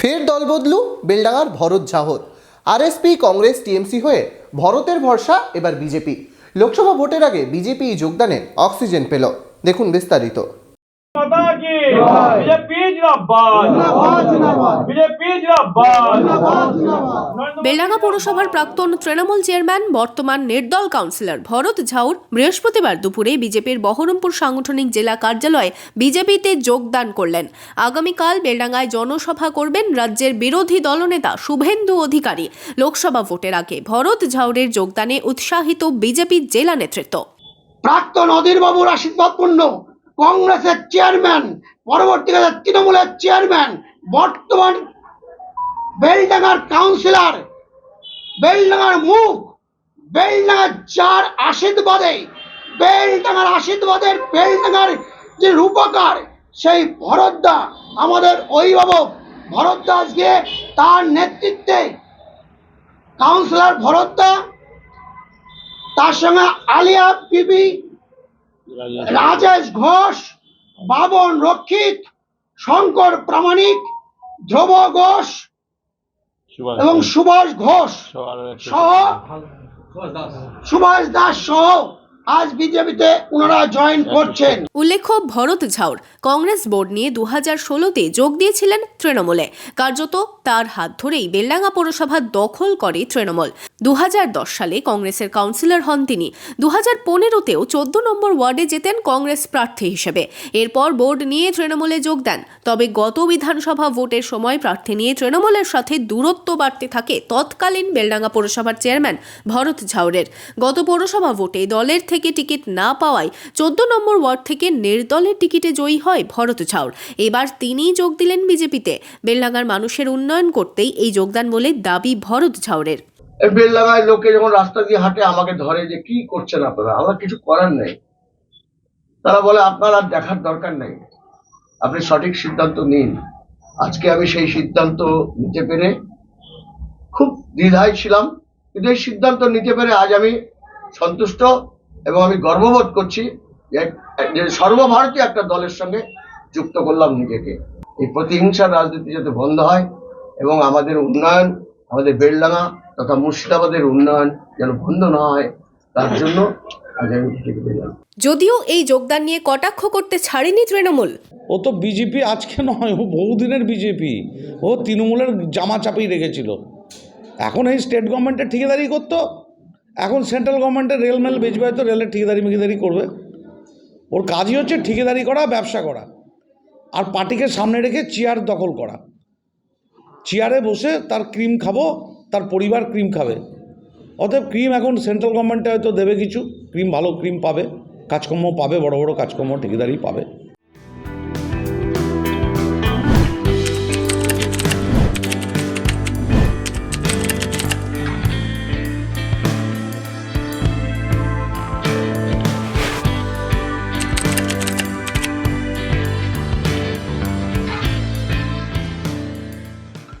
ফের দল বদলু বেলডাঙার ভরত ঝাহর। আরএসপি কংগ্রেস টিএমসি হয়ে ভরতের ভরসা এবার বিজেপি। লোকসভা ভোটের আগে বিজেপি যোগদানে অক্সিজেন পেল। দেখুন বিস্তারিত। বেলাগা পৌরসভার প্রাক্তন তৃণমূল চেয়ারম্যান বর্তমান নির্দল কাউন্সিলর ভরত ঝাউর বৃহস্পতিবার দুপুরে বিজেপির বহরমপুর সাংগঠনিক জেলা কার্যালয়ে বিজেপিতে যোগদান করলেন। আগামীকাল বেলডাঙ্গায় জনসভা করবেন রাজ্যের বিরোধী দলনেতা শুভেন্দু অধিকারী। লোকসভা ভোটের আগে ভরত ঝাউরের যোগদানে উৎসাহিত বিজেপির জেলা নেতৃত্ব। প্রাক্তন অধীরবাবুর আশীর্বাদ কংগ্রেসের চেয়ারম্যান, পরবর্তীকালে তৃণমূলের চেয়ারম্যান, বর্তমান বেলডাঙ্গার কাউন্সিলর, বেলডাঙ্গার মুখ, বেলডাঙ্গার যার আশীর্বাদে, বেলডাঙ্গার আশীর্বাদের বেলডাঙ্গার যে রূপকার, সেই ভরতদা আমাদের অভিভাবক ভরত দাসকে তার নেতৃত্বে কাউন্সিলর ভরতদা তার সঙ্গে আলিয়া বিবি রাজেশ ঘোষ বাবন রক্ষিত শঙ্কর প্রামাণিক ধ্রুব ঘোষ এবং সুভাষ ঘোষ সহ সুভাষ দাস সহ আজ বিজেপিতে ওনারা জয়েন করছেন। উল্লেখ্য ভরত ঝাউর কংগ্রেস বোর্ড নিয়ে দু হাজার ষোলোতে যোগ দিয়েছিলেন তৃণমূলে। কার্যত তার হাত ধরেই বেলডাঙ্গা পৌরসভা দখল করে তৃণমূল। দু হাজার দশ সালে কংগ্রেসের কাউন্সিলর হন তিনি। দু হাজার পনেরোতেও চোদ্দ নম্বর ওয়ার্ডে যেতেন কংগ্রেস প্রার্থী হিসেবে। এরপর বোর্ড নিয়ে তৃণমূলে যোগ দেন। তবে গত বিধানসভা ভোটের সময় প্রার্থী নিয়ে তৃণমূলের সাথে দূরত্ব বাড়তে থাকে তৎকালীন বেলডাঙ্গা পৌরসভার চেয়ারম্যান ভরত ঝাউরের। গত পৌরসভা ভোটে দলের থেকে টিকিট না পাওয়ায় চোদ্দ নম্বর ওয়ার্ড থেকে নির্দলের টিকিটে জয়ী হয় ভরত ঝাউর। এবার তিনিই যোগ দিলেন বিজেপিতে। বেলডাঙ্গার মানুষের উন্নয়ন করতেই এই যোগদান বলে দাবি ভরত ঝাউরের। এই বেলডাঙায় লোকে যখন রাস্তা দিয়ে হাঁটে, আমাকে ধরে যে, কি করছেন আপনারা? আমার কিছু করার নেই। তারা বলে, আপনার আর দেখার দরকার নেই। আপনি সঠিক সিদ্ধান্ত নিন। আজকে আমি সেই সিদ্ধান্ত নিতে পেরে খুব দ্বিধায় ছিলাম। কিন্তু এই সিদ্ধান্ত নিতে পেরে আজ আমি সন্তুষ্ট এবং আমি গর্ববোধ করছি যে সর্বভারতীয় একটা দলের সঙ্গে যুক্ত করলাম নিজেকে। এই প্রতিহিংসার রাজনীতি যাতে বন্ধ হয় এবং আমাদের উন্নয়ন আমাদের বেলডাঙা তথা মুর্শিদাবাদের উন্নয়ন যেন বন্ধ না হয় তার জন্য আজ আমি গেলাম যদিও এই যোগদান নিয়ে কটাক্ষ করতে ছাড়েনি তৃণমূল। ও তো বিজেপি আজকে নয় ও বহুদিনের বিজেপি। ও তৃণমূলের জামা চাপেই রেখেছিল। এখন এই স্টেট গভর্নমেন্টের ঠিকাদারি করতো। এখন সেন্ট্রাল গভর্নমেন্টের রেলমেল বেচবে হয়তো রেলের ঠিকাদারি মিকিদারি করবে। ওর কাজই হচ্ছে ঠিকাদারি করা ব্যবসা করা। আর পার্টিকে সামনে রেখে চেয়ার দখল করা। চেয়ারে বসে তার ক্রিম খাব, তার পরিবার ক্রিম খাবে। অতএব ক্রিম এখন সেন্ট্রাল গভর্নমেন্টে হয়তো দেবে কিছু, ক্রিম ভালো ক্রিম পাবে কাজকর্ম পাবে, বড় বড় কাজকর্ম ঠিকাদারি পাবে।